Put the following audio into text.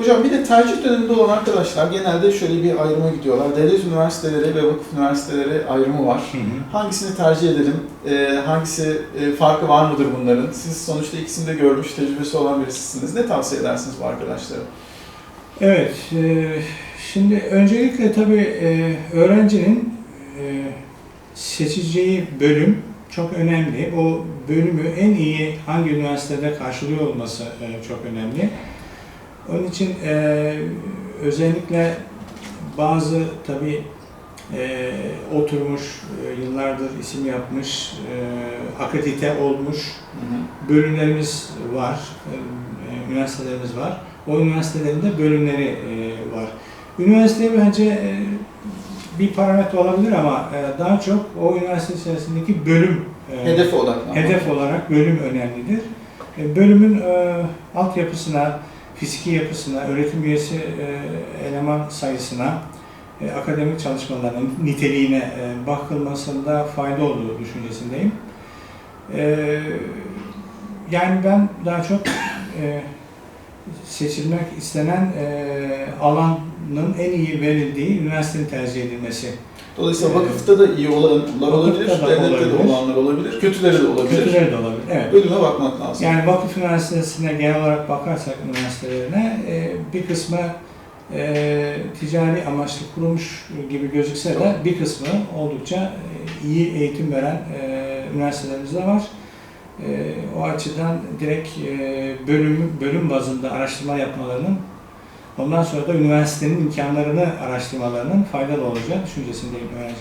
Hocam bir de tercih döneminde olan arkadaşlar genelde şöyle bir ayrıma gidiyorlar. Devlet üniversiteleri ve vakıf üniversiteleri ayrımı var. Hangisini tercih edelim? Ee, hangisi e, farkı var mıdır bunların? Siz sonuçta ikisini de görmüş, tecrübesi olan birisisiniz. Ne tavsiye edersiniz bu arkadaşlara? Evet, e, şimdi öncelikle tabii e, öğrencinin e, seçeceği bölüm çok önemli. O bölümü en iyi hangi üniversitede karşılıyor olması e, çok önemli. Onun için e, özellikle bazı tabii e, oturmuş, e, yıllardır isim yapmış, e, akredite olmuş bölümlerimiz var, e, e, üniversitelerimiz var. O üniversitelerin de bölümleri e, var. Üniversite bence e, bir parametre olabilir ama e, daha çok o üniversite içerisindeki bölüm e, Hedefe odaklanmak. hedef olarak bölüm önemlidir. E, Bölümün e, altyapısına, fiziki yapısına, öğretim üyesi e, eleman sayısına, e, akademik çalışmaların niteliğine e, bakılmasında fayda olduğu düşüncesindeyim. Yani ben daha çok seçilmek istenen alanın en iyi verildiği üniversitenin tercih edilmesi. Dolayısıyla vakıfta da iyi olanlar olabilir, Vakıfta da devlette de olabilir. olanlar olabilir, kötüleri de olabilir. Kötüleri de olabilir. Evet. Bölüme bakmak lazım. Yani vakıf üniversitesine genel olarak bakarsak üniversitelerine e, bir kısmı e, ticari amaçlı kurulmuş gibi gözükse de bir kısmı oldukça e, iyi eğitim veren e, üniversitelerimiz de var. E, o açıdan direkt e, bölüm bölüm bazında araştırma yapmalarının ondan sonra da üniversitenin imkanlarını araştırmalarının faydalı olacağı düşüncesindeyim öğrenci.